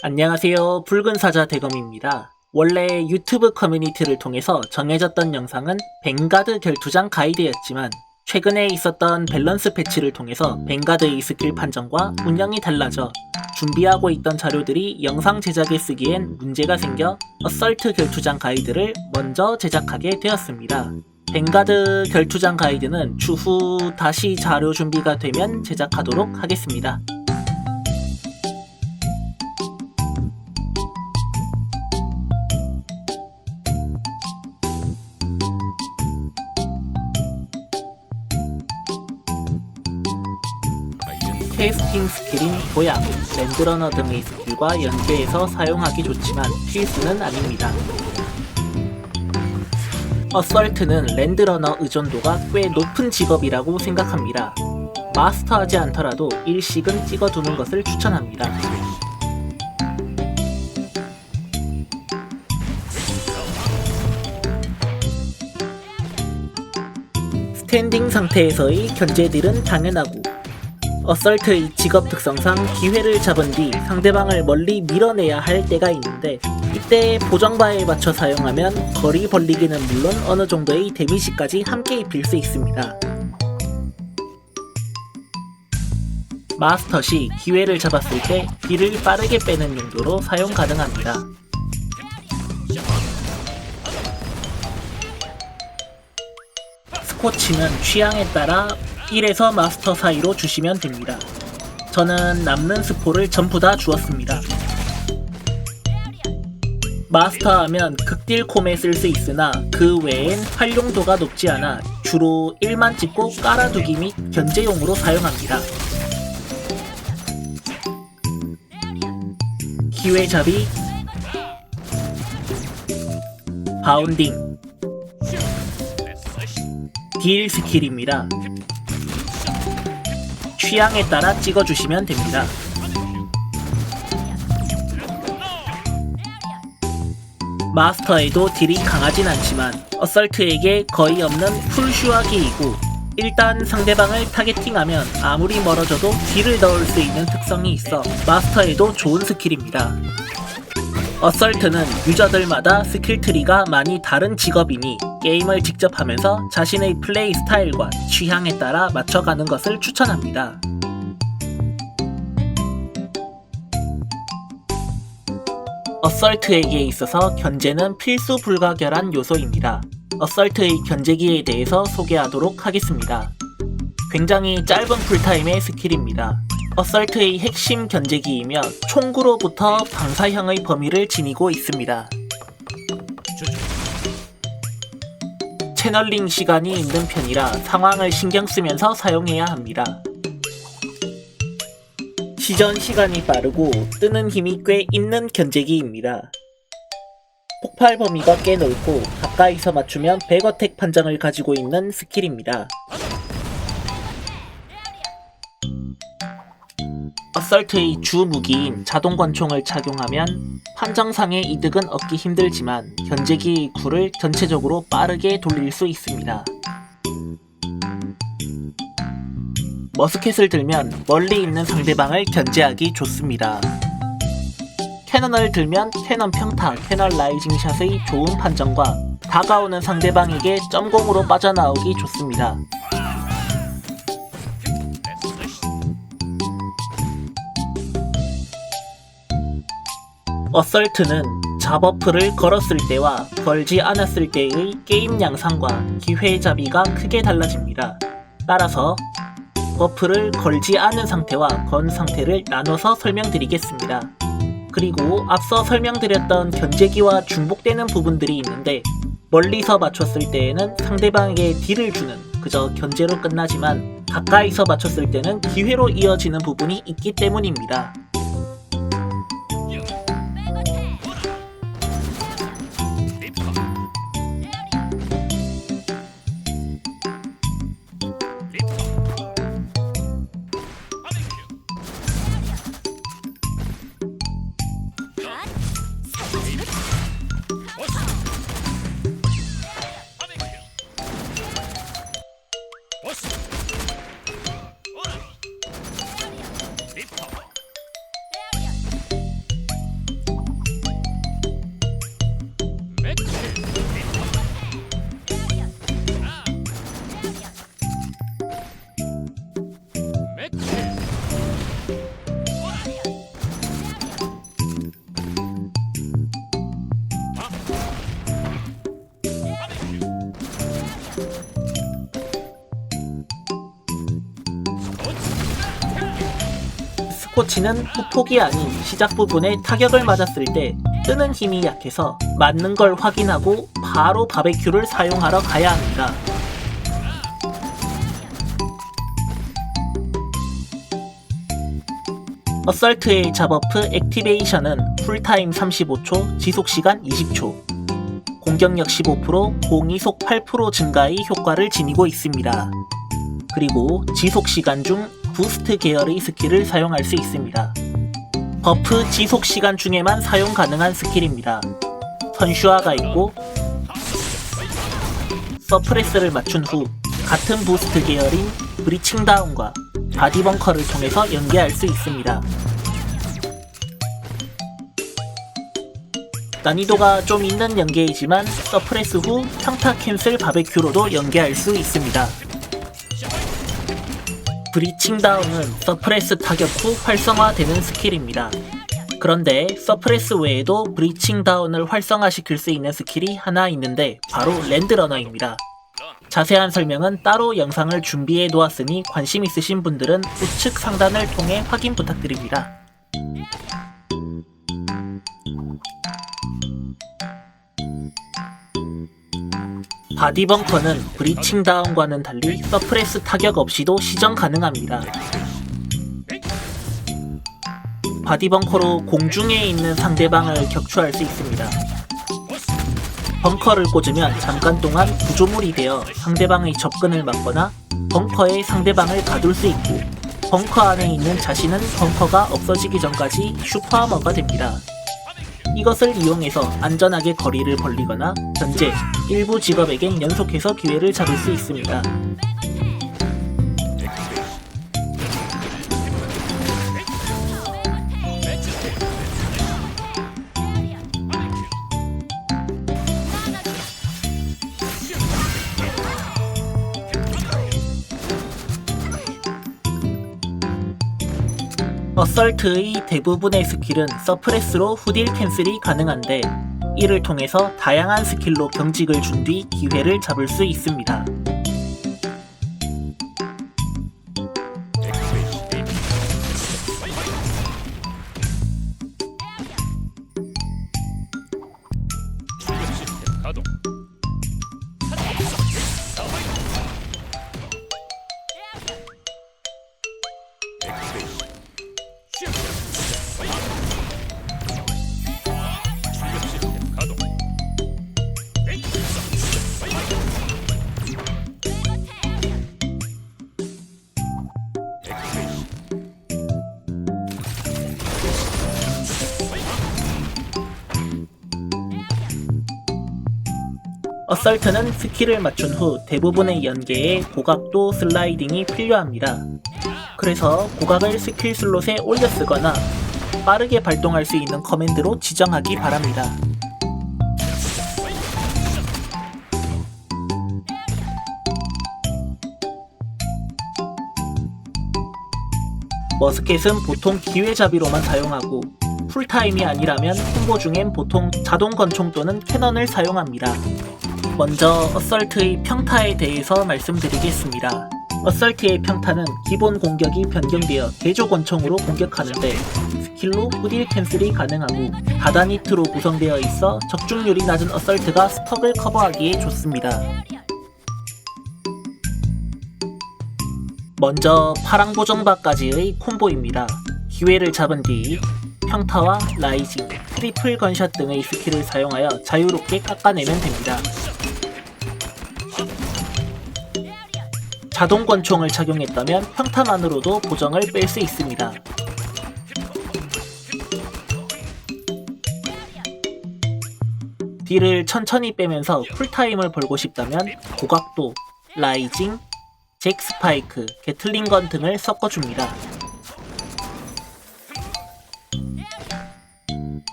안녕하세요. 붉은 사자 대검입니다. 원래 유튜브 커뮤니티를 통해서 정해졌던 영상은 뱅가드 결투장 가이드였지만 최근에 있었던 밸런스 패치를 통해서 뱅가드의 스킬 판정과 운영이 달라져 준비하고 있던 자료들이 영상 제작에 쓰기엔 문제가 생겨 어설트 결투장 가이드를 먼저 제작하게 되었습니다. 뱅가드 결투장 가이드는 추후 다시 자료 준비가 되면 제작하도록 하겠습니다. 캐스팅 스킬인 도약, 랜드러너 등의 스킬과 연계해서 사용하기 좋지만 필수는 아닙니다. 어설트는 랜드러너 의존도가 꽤 높은 직업이라고 생각합니다. 마스터하지 않더라도 일식은 찍어두는 것을 추천합니다. 스탠딩 상태에서의 견제딜은 당연하고 어설트의 직업 특성상 기회를 잡은 뒤 상대방을 멀리 밀어내야 할 때가 있는데 이때 보정바에 맞춰 사용하면 거리 벌리기는 물론 어느 정도의 데미지까지 함께 입힐 수 있습니다. 마스터 시 기회를 잡았을 때 딜을 빠르게 빼는 용도로 사용 가능합니다. 스코치는 취향에 따라 1에서 마스터 사이로 주시면 됩니다. 저는 남는 스포를 전부 다 주었습니다. 마스터하면 극딜 콤에 쓸 수 있으나 그 외엔 활용도가 높지 않아 주로 1만 찍고 깔아두기 및 견제용으로 사용합니다. 기회잡이 바운딩 딜 스킬입니다. 취향에 따라 찍어주시면 됩니다. 마스터에도 딜이 강하진 않지만 어설트에게 거의 없는 풀슈화기이고 일단 상대방을 타겟팅하면 아무리 멀어져도 딜을 넣을 수 있는 특성이 있어 마스터에도 좋은 스킬입니다. 어설트는 유저들마다 스킬 트리가 많이 다른 직업이니 게임을 직접 하면서 자신의 플레이 스타일과 취향에 따라 맞춰가는 것을 추천합니다. 어설트에게 있어서 견제는 필수 불가결한 요소입니다. 어설트의 견제기에 대해서 소개하도록 하겠습니다. 굉장히 짧은 풀타임의 스킬입니다. 어설트의 핵심 견제기이며 총구로부터 방사형의 범위를 지니고 있습니다. 채널링 시간이 있는 편이라 상황을 신경 쓰면서 사용해야 합니다. 시전 시간이 빠르고 뜨는 힘이 꽤 있는 견제기입니다. 폭발 범위가 꽤 넓고 가까이서 맞추면 백어택 판정을 가지고 있는 스킬입니다. 어설트의 주 무기인 자동 권총을 착용하면 판정상의 이득은 얻기 힘들지만 견제기의 쿨을 전체적으로 빠르게 돌릴 수 있습니다. 머스켓을 들면 멀리 있는 상대방을 견제하기 좋습니다. 캐논을 들면 캐논 평타, 캐논 라이징 샷의 좋은 판정과 다가오는 상대방에게 점공으로 빠져나오기 좋습니다. 어설트는 잡어프를 걸었을 때와 걸지 않았을 때의 게임 양상과 기회 잡이가 크게 달라집니다. 따라서 버프를 걸지 않은 상태와 건 상태를 나눠서 설명드리겠습니다. 그리고 앞서 설명드렸던 견제기와 중복되는 부분들이 있는데 멀리서 맞췄을 때에는 상대방에게 딜을 주는 그저 견제로 끝나지만 가까이서 맞췄을 때는 기회로 이어지는 부분이 있기 때문입니다. 스포츠는 후폭이 아닌 시작 부분에 타격을 맞았을 때 뜨는 힘이 약해서 맞는 걸 확인하고 바로 바베큐를 사용하러 가야 합니다. 어설트의 잡어프 액티베이션은 풀타임 35초, 지속시간 20초, 공격력 15%, 공이속 8% 증가의 효과를 지니고 있습니다. 그리고 지속시간 중 부스트 계열의 스킬을 사용할 수 있습니다. 버프 지속 시간 중에만 사용 가능한 스킬입니다. 선슈아가 있고 서프레스를 맞춘 후 같은 부스트 계열인 브리칭 다운과 바디 벙커를 통해서 연계할 수 있습니다. 난이도가 좀 있는 연계이지만 서프레스 후 평타 캔슬 바베큐로도 연계할 수 있습니다. 브리칭 다운은 서프레스 타격 후 활성화되는 스킬입니다. 그런데 서프레스 외에도 브리칭 다운을 활성화시킬 수 있는 스킬이 하나 있는데 바로 랜드러너입니다. 자세한 설명은 따로 영상을 준비해 놓았으니 관심 있으신 분들은 우측 상단을 통해 확인 부탁드립니다. 바디 벙커는 브리칭 다운과는 달리 서프레스 타격 없이도 시전 가능합니다. 바디 벙커로 공중에 있는 상대방을 격추할 수 있습니다. 벙커를 꽂으면 잠깐 동안 구조물이 되어 상대방의 접근을 막거나 벙커에 상대방을 가둘 수 있고 벙커 안에 있는 자신은 벙커가 없어지기 전까지 슈퍼하머가 됩니다. 이것을 이용해서 안전하게 거리를 벌리거나 현재 일부 직업에겐 연속해서 기회를 잡을 수 있습니다. 어설트의 대부분의 스킬은 서프레스로 후딜 캔슬이 가능한데 이를 통해서 다양한 스킬로 경직을 준 뒤 기회를 잡을 수 있습니다. 어설트는 스킬을 맞춘 후 대부분의 연계에 고각도 슬라이딩이 필요합니다. 그래서 고각을 스킬 슬롯에 올려 쓰거나 빠르게 발동할 수 있는 커맨드로 지정하기 바랍니다. 머스켓은 보통 기회잡이로만 사용하고 풀타임이 아니라면 콤보 중엔 보통 자동 권총 또는 캐넌을 사용합니다. 먼저 어설트의 평타에 대해서 말씀드리겠습니다. 어설트의 평타는 기본 공격이 변경되어 개조 권총으로 공격하는데 스킬로 후딜 캔슬이 가능하고 히트로 구성되어 있어 적중률이 낮은 어설트가 스톡을 커버하기에 좋습니다. 먼저 파랑 보정바까지의 콤보입니다. 기회를 잡은 뒤 평타와 라이징, 트리플 건샷 등의 스킬을 사용하여 자유롭게 깎아내면 됩니다. 자동 권총을 착용했다면 평타만으로도 보정을 뺄 수 있습니다. 딜을 천천히 빼면서 쿨타임을 벌고 싶다면 고각도, 라이징, 잭 스파이크, 게틀링건 등을 섞어줍니다.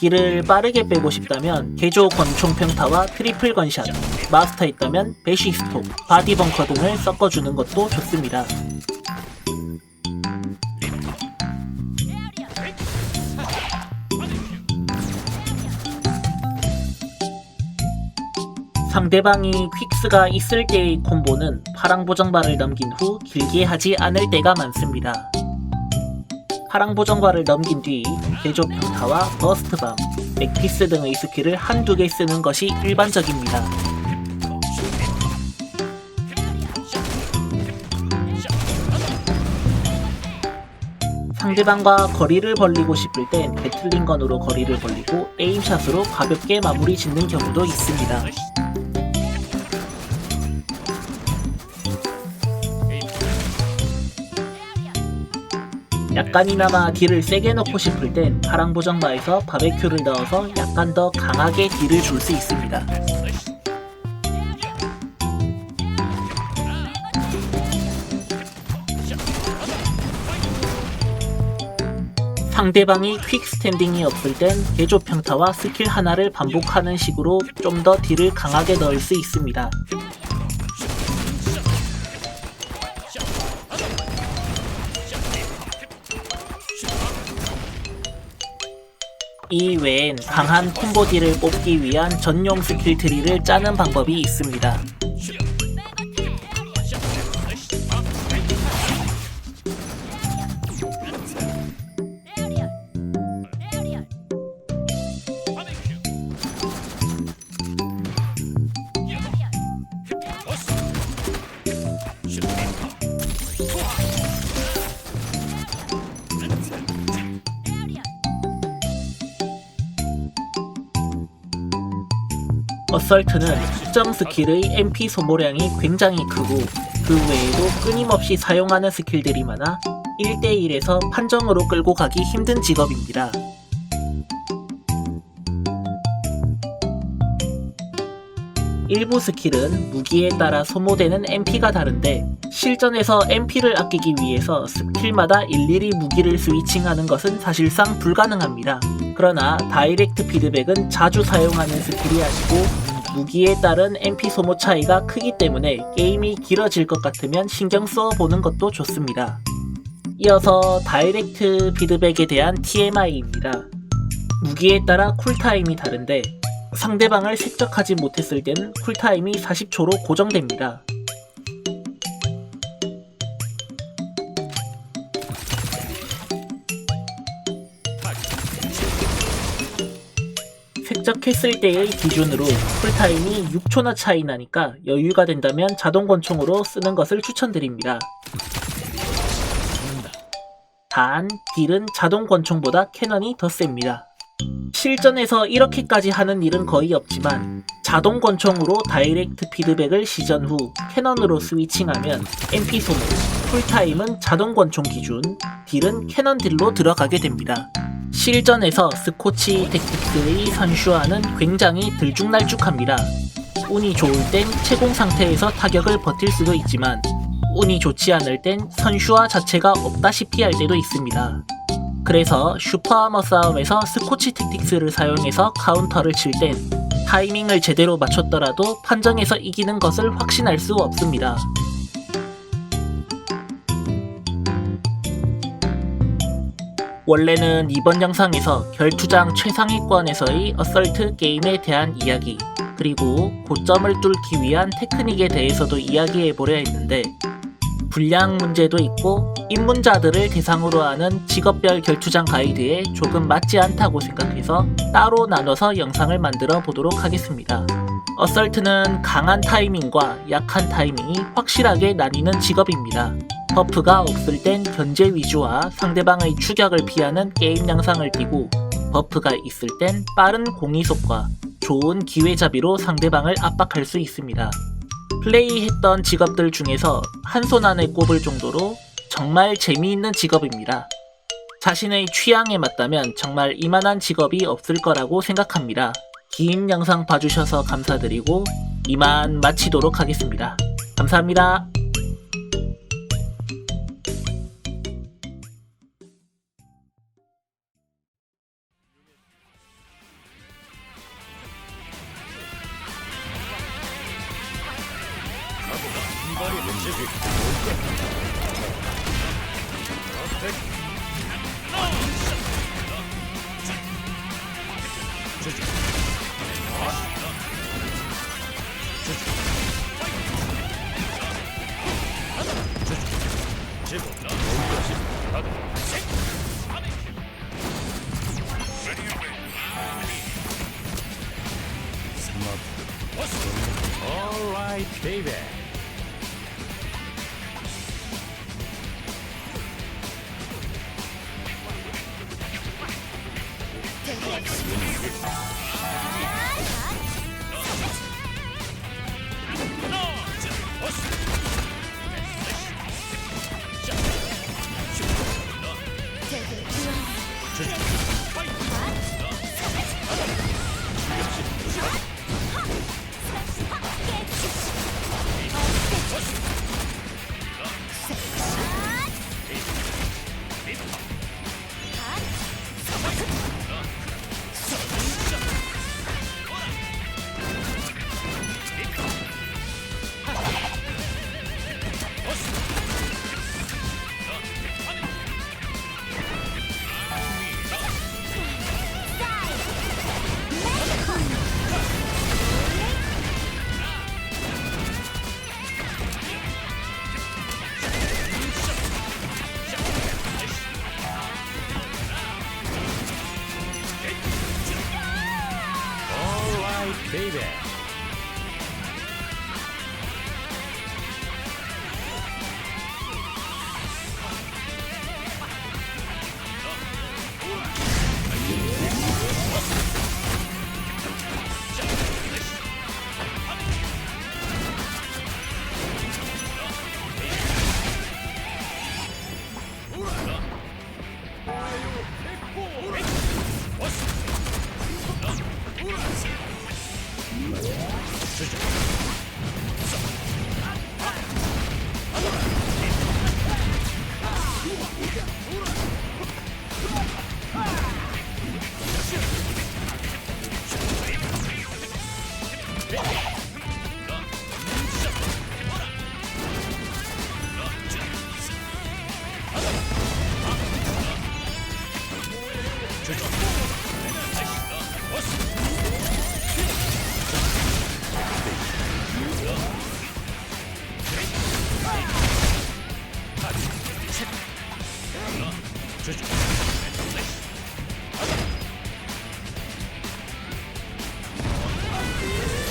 딜을 빠르게 빼고 싶다면 개조 권총 평타와 트리플 건샷, 마스터 있다면 배시 스톱, 바디 벙커 등을 섞어주는 것도 좋습니다. 상대방이 퀵스가 있을 때의 콤보는 파랑 보정발을 넘긴 후 길게 하지 않을 때가 많습니다. 파랑 보정과를 넘긴 뒤 개조 평타와 버스트밤, 맥피스 등의 스킬을 한두 개 쓰는 것이 일반적입니다. 상대방과 거리를 벌리고 싶을 땐 배틀링건으로 거리를 벌리고 에임샷으로 가볍게 마무리 짓는 경우도 있습니다. 약간이나마 딜을 세게 넣고 싶을 땐 파랑 보정마에서 바베큐를 넣어서 약간 더 강하게 딜을 줄 수 있습니다. 상대방이 퀵 스탠딩이 없을 땐 개조 평타와 스킬 하나를 반복하는 식으로 좀 더 딜을 강하게 넣을 수 있습니다. 이 외엔 강한 콤보 딜을 뽑기 위한 전용 스킬 트리를 짜는 방법이 있습니다. 어설트는 특정 스킬의 MP 소모량이 굉장히 크고 그 외에도 끊임없이 사용하는 스킬들이 많아 1대1에서 판정으로 끌고 가기 힘든 직업입니다. 일부 스킬은 무기에 따라 소모되는 MP가 다른데 실전에서 MP를 아끼기 위해서 스킬마다 일일이 무기를 스위칭하는 것은 사실상 불가능합니다. 그러나 다이렉트 피드백은 자주 사용하는 스킬이 아니고 무기에 따른 MP 소모 차이가 크기 때문에 게임이 길어질 것 같으면 신경 써 보는 것도 좋습니다. 이어서 다이렉트 피드백에 대한 TMI입니다. 무기에 따라 쿨타임이 다른데 상대방을 색적하지 못했을 때는 쿨타임이 40초로 고정됩니다. 색적했을 때의 기준으로 쿨타임이 6초나 차이 나니까 여유가 된다면 자동 권총으로 쓰는 것을 추천드립니다. 단, 딜은 자동 권총보다 캐넌이 더 셉니다. 실전에서 이렇게까지 하는 일은 거의 없지만 자동 권총으로 다이렉트 피드백을 시전 후 캐넌으로 스위칭하면 MP 소모, 쿨타임은 자동 권총 기준, 딜은 캐넌 딜로 들어가게 됩니다. 실전에서 스코치 텍틱스의 선슈아는 굉장히 들쭉날쭉합니다. 운이 좋을 땐 채공 상태에서 타격을 버틸 수도 있지만 운이 좋지 않을 땐 선슈아 자체가 없다시피 할 때도 있습니다. 그래서 슈퍼아머 싸움에서 스코치 택틱스를 사용해서 카운터를 칠 땐 타이밍을 제대로 맞췄더라도 판정에서 이기는 것을 확신할 수 없습니다. 원래는 이번 영상에서 결투장 최상위권에서의 어설트 게임에 대한 이야기, 그리고 고점을 뚫기 위한 테크닉에 대해서도 이야기해보려 했는데, 분량 문제도 있고 입문자들을 대상으로 하는 직업별 결투장 가이드에 조금 맞지 않다고 생각해서 따로 나눠서 영상을 만들어 보도록 하겠습니다. 어설트는 강한 타이밍과 약한 타이밍이 확실하게 나뉘는 직업입니다. 버프가 없을 땐 견제 위주와 상대방의 추격을 피하는 게임 양상을 띠고 버프가 있을 땐 빠른 공이속과 좋은 기회잡이로 상대방을 압박할 수 있습니다. 플레이했던 직업들 중에서 한 손 안에 꼽을 정도로 정말 재미있는 직업입니다. 자신의 취향에 맞다면 정말 이만한 직업이 없을 거라고 생각합니다. 긴 영상 봐주셔서 감사드리고 이만 마치도록 하겠습니다. 감사합니다. All right, baby.